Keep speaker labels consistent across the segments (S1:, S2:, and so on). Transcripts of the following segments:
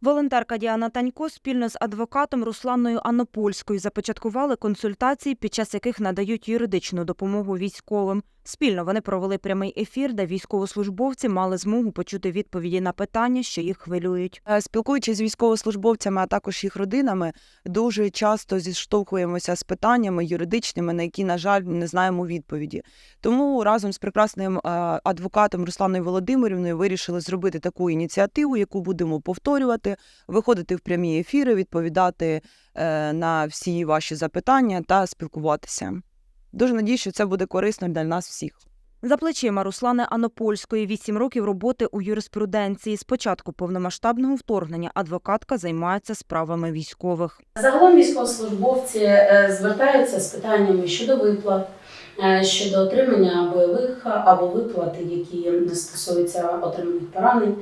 S1: Волонтерка Діана Танько спільно з адвокатом Русланою Анопольською започаткували консультації, під час яких надають юридичну допомогу військовим. Спільно вони провели прямий ефір, де військовослужбовці мали змогу почути відповіді на питання, що їх хвилюють.
S2: Е, Спілкуючись з військовослужбовцями, а також їх родинами, дуже часто зіштовхуємося з питаннями юридичними, на які, на жаль, не знаємо відповіді. Тому разом з прекрасним е, адвокатом Русланою Володимирівною вирішили зробити таку ініціативу, яку будемо повторювати, виходити в прямі ефіри, відповідати е, на всі ваші запитання та спілкуватися. Дуже надію, що це буде корисно для нас всіх.
S1: За плечима Руслани Анопольської вісім років роботи у юриспруденції. З початку повномасштабного вторгнення адвокатка займається справами військових.
S3: Загалом військовослужбовці е, звертаються з питаннями щодо виплат, е, щодо отримання бойових або виплат, які стосуються отриманих поранень.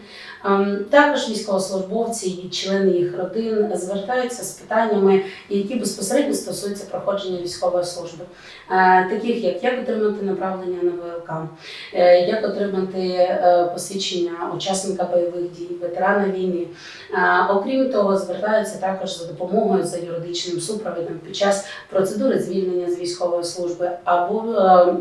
S3: Ем, Також військовослужбовці і члени їх родин звертаються з питаннями, які безпосередньо стосуються проходження військової служби, Е, таких як як отримати направлення на ВЛК, е, як отримати е, посвідчення учасника бойових дій, ветерана війни. Е, Окрім того, звертаються також за допомогою за юридичним супровідом під час процедури звільнення з військової служби або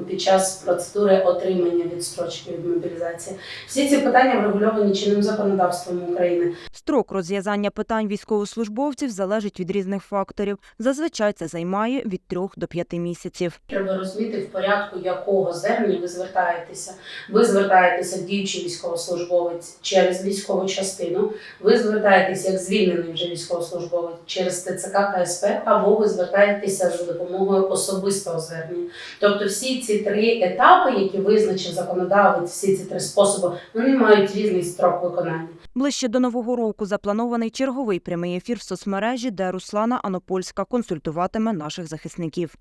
S3: під час процедури отримання відстрочки від мобілізації. Всі ці питання врегульовані чинним законодавством України.
S1: Строк розв'язання питань військовослужбовців залежить від різних факторів. Зазвичай це займає від трьох до п'яти місяців.
S3: Треба розуміти в порядку, якого звернення ви звертаєтеся. Ви звертаєтеся діючий військовослужбовець через військову частину. Ви звертаєтеся як звільнений вже військовослужбовець через ТЦК КСП, або ви звертаєтеся за допомогою особистого звернення. Тобто, всі ці три етапи, які визначив законодавець, всі ці три способи, вони мають різний строк виконання.
S1: Ближче до нового року запланований черговий прямий ефір в соцмережі, де Руслана Анопольська консультуватиме наших захисників.